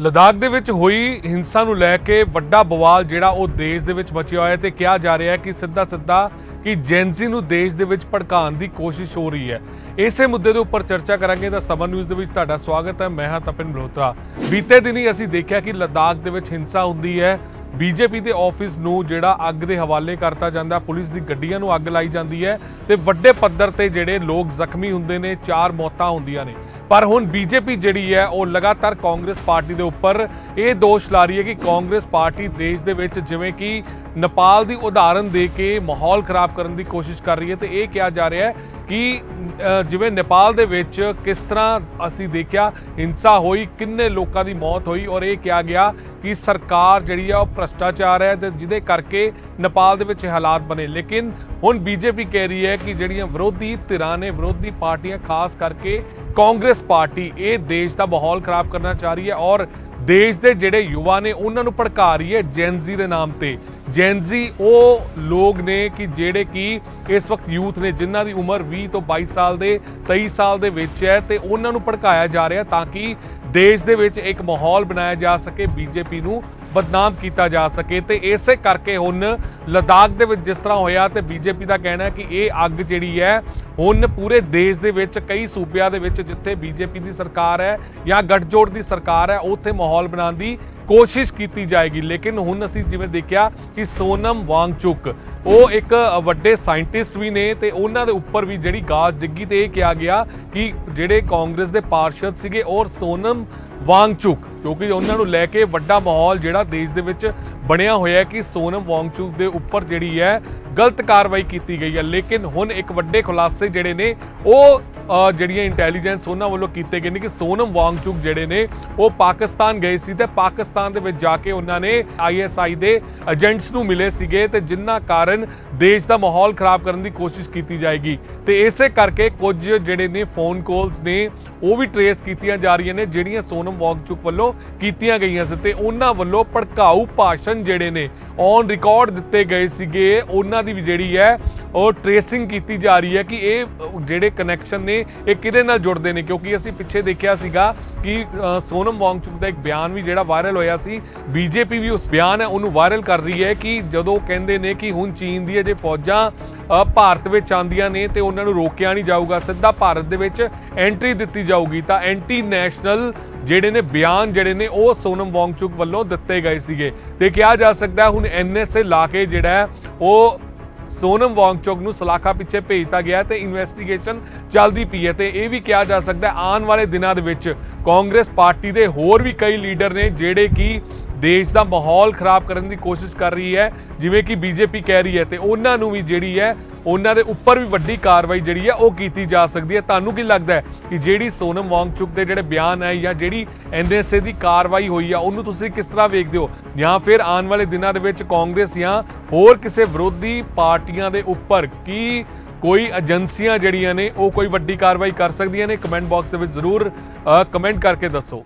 ਲਦਾਖ ਦੇ ਵਿੱਚ ਹੋਈ ਹਿੰਸਾ ਨੂੰ ਲੈ ਕੇ ਵੱਡਾ ਬਵਾਲ ਜਿਹੜਾ ਉਹ ਦੇਸ਼ ਦੇ ਵਿੱਚ ਮਚਿਆ ਹੋਇਆ ਹੈ ਤੇ ਕਿਹਾ ਜਾ ਰਿਹਾ ਹੈ ਕਿ ਸਿੱਧਾ ਸਿੱਧਾ ਕਿ ਜੈਂਜ਼ੀ ਨੂੰ ਦੇਸ਼ ਦੇ ਵਿੱਚ ਭੜਕਾਉਣ ਦੀ ਕੋਸ਼ਿਸ਼ ਹੋ ਰਹੀ ਹੈ। ਇਸੇ ਮੁੱਦੇ ਦੇ ਉੱਪਰ ਚਰਚਾ ਕਰਾਂਗੇ ਤਾਂ ਸਬਨ ਨਿਊਜ਼ ਦੇ ਵਿੱਚ ਤੁਹਾਡਾ ਸਵਾਗਤ ਹੈ। ਮੈਂ ਹਾਂ ਤਪਨ ਮਲਹੋਤਰਾ ਬੀਤੇ ਦਿਨੀ ਅਸੀਂ ਦੇਖਿਆ ਕਿ ਲਦਾਖ ਦੇ ਵਿੱਚ ਹਿੰਸਾ ਹੁੰਦੀ ਹੈ। ਬੀਜੇਪੀ ਦੇ ਆਫਿਸ ਨੂੰ ਜਿਹੜਾ ਅੱਗ ਦੇ ਹਵਾਲੇ ਕਰਤਾ ਜਾਂਦਾ, ਪੁਲਿਸ ਦੀ ਗੱਡੀਆਂ ਨੂੰ ਅੱਗ ਲਾਈ ਜਾਂਦੀ ਹੈ ਤੇ ਵੱਡੇ ਪੱਧਰ ਤੇ ਜਿਹੜੇ ਲੋਕ ਜ਼ਖਮੀ ਹੁੰਦੇ ਨੇ, ਚਾਰ ਮੌਤਾਂ ਹੁੰਦੀਆਂ ਨੇ। ਪਰ ਹੁਣ ਬੀਜੇਪੀ ਜਿਹੜੀ ਹੈ, ਉਹ ਲਗਾਤਾਰ ਕਾਂਗਰਸ ਪਾਰਟੀ ਦੇ ਉੱਪਰ ਇਹ ਦੋਸ਼ ਲਾ ਰਹੀ ਹੈ ਕਿ ਕਾਂਗਰਸ ਪਾਰਟੀ ਦੇਸ਼ ਦੇ ਵਿੱਚ ਜਿਵੇਂ ਕਿ ਨੇਪਾਲ ਦੀ ਉਦਾਹਰਨ ਦੇ ਕੇ ਮਾਹੌਲ ਖਰਾਬ ਕਰਨ ਦੀ ਕੋਸ਼ਿਸ਼ ਕਰ ਰਹੀ ਹੈ ਤੇ ਇਹ ਕਿਹਾ ਜਾ ਰਿਹਾ ਹੈ ਕਿ ਜਿਵੇਂ ਨੇਪਾਲ ਦੇ ਵਿੱਚ ਕਿਸ ਤਰ੍ਹਾਂ ਅਸੀਂ ਦੇਖਿਆ ਹਿੰਸਾ ਹੋਈ, ਕਿੰਨੇ ਲੋਕਾਂ ਦੀ ਮੌਤ ਹੋਈ ਔਰ ਇਹ ਕਿਹਾ ਗਿਆ ਕਿ ਸਰਕਾਰ ਜਿਹੜੀ ਆ ਉਹ ਭ੍ਰਸ਼ਟਾਚਾਰ ਹੈ ਤੇ ਜਿਹਦੇ ਕਰਕੇ ਨੇਪਾਲ ਦੇ ਵਿੱਚ ਹਾਲਾਤ ਬਣੇ। ਲੇਕਿਨ ਹੁਣ ਬੀਜੇਪੀ ਕਹਿ ਰਹੀ ਹੈ ਕਿ ਜਿਹੜੀਆਂ ਵਿਰੋਧੀ ਧਿਰਾਂ ਨੇ, ਵਿਰੋਧੀ ਪਾਰਟੀਆਂ, ਖਾਸ ਕਰਕੇ ਕਾਂਗਰਸ ਪਾਰਟੀ ਇਹ ਦੇਸ਼ ਦਾ ਮਾਹੌਲ ਖਰਾਬ ਕਰਨਾ ਚਾਹ ਰਹੀ ਹੈ ਔਰ ਦੇਸ਼ ਦੇ ਜਿਹੜੇ ਯੁਵਾ ਨੇ ਉਹਨਾਂ ਨੂੰ ਭੜਕਾ ਰਹੀ ਹੈ ਜੈਨਜ਼ੀ ਦੇ ਨਾਮ ਤੇ। ਜੈਨਜ਼ੀ ਉਹ ਲੋਕ ਨੇ ਕਿ ਜਿਹੜੇ ਕਿ ਇਸ ਵਕਤ ਯੂਥ ਨੇ ਜਿਨ੍ਹਾਂ ਦੀ ਉਮਰ 20 ਤੋਂ 22 ਸਾਲ ਦੇ 23 ਸਾਲ ਦੇ ਵਿੱਚ ਹੈ ਤੇ ਉਹਨਾਂ ਨੂੰ ਭੜਕਾਇਆ ਜਾ ਰਿਹਾ ਤਾਂ ਕਿ ਦੇਸ਼ ਦੇ ਵਿੱਚ ਇੱਕ ਮਾਹੌਲ ਬਣਾਇਆ ਜਾ ਸਕੇ, ਬੀਜੇਪੀ ਨੂੰ ਬਦਨਾਮ ਕੀਤਾ ਜਾ ਸਕੇ ਤੇ ਇਸੇ ਕਰਕੇ ਹੁਣ ਲਦਾਖ ਦੇ ਵਿੱਚ ਜਿਸ ਤਰ੍ਹਾਂ ਹੋਇਆ ਤੇ ਬੀਜੇਪੀ ਦਾ ਕਹਿਣਾ ਹੈ ਕਿ ਇਹ ਅੱਗ ਜਿਹੜੀ ਹੈ ਹੁਣ ਪੂਰੇ ਦੇਸ਼ ਦੇ ਵਿੱਚ ਕਈ ਸੂਬਿਆਂ ਦੇ ਵਿੱਚ ਜਿੱਥੇ ਬੀਜੇਪੀ ਦੀ ਸਰਕਾਰ ਹੈ ਜਾਂ ਗੱਠਜੋੜ ਦੀ ਸਰਕਾਰ ਹੈ, ਉੱਥੇ ਮਾਹੌਲ ਬਣਾਉਣ ਦੀ ਕੋਸ਼ਿਸ਼ ਕੀਤੀ ਜਾਏਗੀ। ਲੇਕਿਨ ਹੁਣ ਅਸੀਂ ਜਿਵੇਂ ਦੇਖਿਆ ਕਿ ਸੋਨਮ ਵਾਂਗਚੁਕ, ਉਹ ਇੱਕ ਵੱਡੇ ਸਾਇੰਟਿਸਟ ਵੀ ਨੇ ਤੇ ਉਹਨਾਂ ਦੇ ਉੱਪਰ ਵੀ ਜਿਹੜੀ ਗਾਜ ਡਿੱਗੀ ਤੇ ਇਹ ਕਿਹਾ ਗਿਆ ਕਿ ਜਿਹੜੇ ਕਾਂਗਰਸ ਦੇ ਪਾਰਸ਼ਦ ਸੀਗੇ ਔਰ ਸੋਨਮ ਵਾਂਗਚੁਕ ਕਿਉਂਕਿ ਉਹਨਾਂ ਨੂੰ ਲੈ ਕੇ ਵੱਡਾ ਮਾਹੌਲ ਜਿਹੜਾ ਦੇਸ਼ ਦੇ ਵਿੱਚ ਬਣਿਆ ਹੋਇਆ ਹੈ ਕਿ ਸੋਨਮ ਵਾਂਗਚੁਕ ਦੇ ਉੱਪਰ ਜਿਹੜੀ ਹੈ ਗਲਤ ਕਾਰਵਾਈ ਕੀਤੀ ਗਈ ਹੈ। ਲੇਕਿਨ ਹੁਣ ਇੱਕ ਵੱਡੇ ਖੁਲਾਸੇ ਜਿਹੜੇ ਨੇ, ਉਹ ਜਿਹੜੀਆਂ ਇੰਟੈਲੀਜੈਂਸ ਉਹਨਾਂ ਵੱਲੋਂ ਕੀਤੇ ਗਏ ਨੇ ਕਿ ਸੋਨਮ ਵਾਂਗਚੁਕ ਜਿਹੜੇ ਨੇ, ਉਹ ਪਾਕਿਸਤਾਨ ਗਏ ਸੀ ਤੇ ਪਾਕਿਸਤਾਨ ਦੇ ਵਿੱਚ ਜਾ ਕੇ ਉਹਨਾਂ ਨੇ ਆਈਐਸਆਈ ਦੇ ਏਜੰਟਸ ਨੂੰ ਮਿਲੇ ਸੀਗੇ ਤੇ ਜਿੰਨਾ ਕਾਰਨ ਦੇਸ਼ ਦਾ ਮਾਹੌਲ ਖਰਾਬ ਕਰਨ ਦੀ ਕੋਸ਼ਿਸ਼ ਕੀਤੀ ਜਾਏਗੀ। ਤੇ ਇਸੇ ਕਰਕੇ ਕੁਝ ਜਿਹੜੇ ਨੇ ਫੋਨ ਕਾਲਸ ਨੇ, ਉਹ ਵੀ ਟਰੇਸ ਕੀਤੀਆਂ ਜਾ ਰਹੀਆਂ ਨੇ, ਜਿਹੜੀਆਂ ਸੋਨਮ ਵਾਂਗਚੁਕ ਵੱਲੋਂ ਕੀਤੀਆਂ ਗਈਆਂ ਸੀ ਤੇ ਉਹਨਾਂ ਵੱਲੋਂ ਭੜਕਾਊ ਭਾਸ਼ਣ ਜਿਹੜੇ ਨੇ ਔਨ ਰਿਕਾਰਡ ਦਿੱਤੇ ਗਏ ਸੀਗੇ। ਉਹਨਾਂ ਦੀ ਵੀ ਜਿਹੜੀ ਹੈ ਉਹ ਟ੍ਰੇਸਿੰਗ ਕੀਤੀ ਜਾ ਰਹੀ ਹੈ ਕਿ ਇਹ ਜਿਹੜੇ ਕਨੈਕਸ਼ਨ ਨੇ ਇਹ ਕਿਹਦੇ ਨਾਲ ਜੁੜਦੇ ਨੇ? ਕਿਉਂਕਿ ਅਸੀਂ ਪਿੱਛੇ ਦੇਖਿਆ ਸੀਗਾ ਕਿ ਅ, ਸੋਨਮ ਵਾਂਗਚੁਕ ਦਾ ਇੱਕ ਬਿਆਨ ਵੀ ਜਿਹੜਾ ਵਾਇਰਲ ਹੋਇਆ ਸੀ। ਬੀਜੇਪੀ ਵੀ ਉਸ ਬਿਆਨ ਹੈ ਉਹਨੂੰ ਵਾਇਰਲ ਕਰ ਰਹੀ ਹੈ ਕਿ ਜਦੋਂ ਕਹਿੰਦੇ ਨੇ ਕਿ ਹੁਣ ਚੀਨ ਦੀ ਜੇ ਫੌਜਾਂ ਭਾਰਤ ਵਿੱਚ ਆਂਦੀਆਂ ਨੇ ਤੇ ਉਹਨਾਂ ਨੂੰ ਰੋਕਿਆ ਨਹੀਂ ਜਾਊਗਾ ਸਿੱਧਾ ਭਾਰਤ ਦੇ ਵਿੱਚ ਐਂਟਰੀ ਦਿੱਤੀ ਜਾਊਗੀ ਤਾਂ ਐਂਟੀ ਨੈਸ਼ਨਲ ਜਿਹੜੇ ਨੇ ਬਿਆਨ ਜਿਹੜੇ ਨੇ ਉਹ ਸੋਨਮ ਵਾਂਗਚੁਕ ਵੱਲੋਂ ਦਿੱਤੇ ਗਏ ਸੀਗੇ। ਤੇ ਕਿਹਾ ਜਾ ਸਕਦਾ ਹੈ ਹੁਣ ਐਨਐਸਏ ਲਾ ਕੇ ਜਿਹੜਾ ਉਹ ਸੋਨਮ ਵਾਂਗਚੁਕ ਨੂੰ ਸਲਾਖਾ ਪਿੱਛੇ ਭੇਜਤਾ ਗਿਆ ਹੈ ਤੇ ਇਨਵੈਸਟੀਗੇਸ਼ਨ ਚੱਲਦੀ ਪਈ ਹੈ। ਤੇ ਇਹ ਵੀ ਕਿਹਾ ਜਾ ਸਕਦਾ ਆਉਣ ਵਾਲੇ ਦਿਨਾਂ ਦੇ ਵਿੱਚ ਕਾਂਗਰਸ ਪਾਰਟੀ ਦੇ ਹੋਰ ਵੀ ਕਈ ਲੀਡਰ ਨੇ ਜਿਹੜੇ ਕਿ ਦੇਸ਼ ਦਾ ਮਾਹੌਲ ਖਰਾਬ ਕਰਨ ਦੀ ਕੋਸ਼ਿਸ਼ ਕਰ ਰਹੀ ਹੈ, ਜਿਵੇਂ ਕਿ ਬੀਜੇਪੀ ਕਹਿ ਰਹੀ ਹੈ ਤੇ ਉਹਨਾਂ ਨੂੰ ਵੀ ਜਿਹੜੀ ਹੈ, ਉਹਨਾਂ ਦੇ ਉੱਪਰ ਵੀ ਵੱਡੀ ਕਾਰਵਾਈ ਜਿਹੜੀ ਹੈ ਉਹ ਕੀਤੀ ਜਾ ਸਕਦੀ ਹੈ। ਤੁਹਾਨੂੰ ਕੀ ਲੱਗਦਾ ਹੈ ਕਿ ਜਿਹੜੀ ਸੋਨਮ ਵਾਂਗਚੁਕ ਦੇ ਜਿਹੜੇ ਬਿਆਨ ਹੈ ਜਾਂ ਜਿਹੜੀ ਐਨਐਸਏ ਦੀ ਕਾਰਵਾਈ ਹੋਈ ਆ, ਉਹਨੂੰ ਤੁਸੀਂ ਕਿਸ ਤਰ੍ਹਾਂ ਵੇਖਦੇ ਹੋ? ਜਾਂ ਫਿਰ ਆਉਣ ਵਾਲੇ ਦਿਨਾਂ ਦੇ ਵਿੱਚ ਕਾਂਗਰਸ ਜਾਂ ਹੋਰ ਕਿਸੇ ਵਿਰੋਧੀ ਪਾਰਟੀਆਂ ਦੇ ਉੱਪਰ ਕੀ ਕੋਈ ਏਜੰਸੀਆਂ ਜਿਹੜੀਆਂ ਨੇ, ਉਹ ਕੋਈ ਵੱਡੀ ਕਾਰਵਾਈ ਕਰ ਸਕਦੀਆਂ ਨੇ? ਕਮੈਂਟ ਬਾਕਸ ਦੇ ਵਿੱਚ ਜ਼ਰੂਰ ਕਮੈਂਟ ਕਰਕੇ ਦੱਸੋ।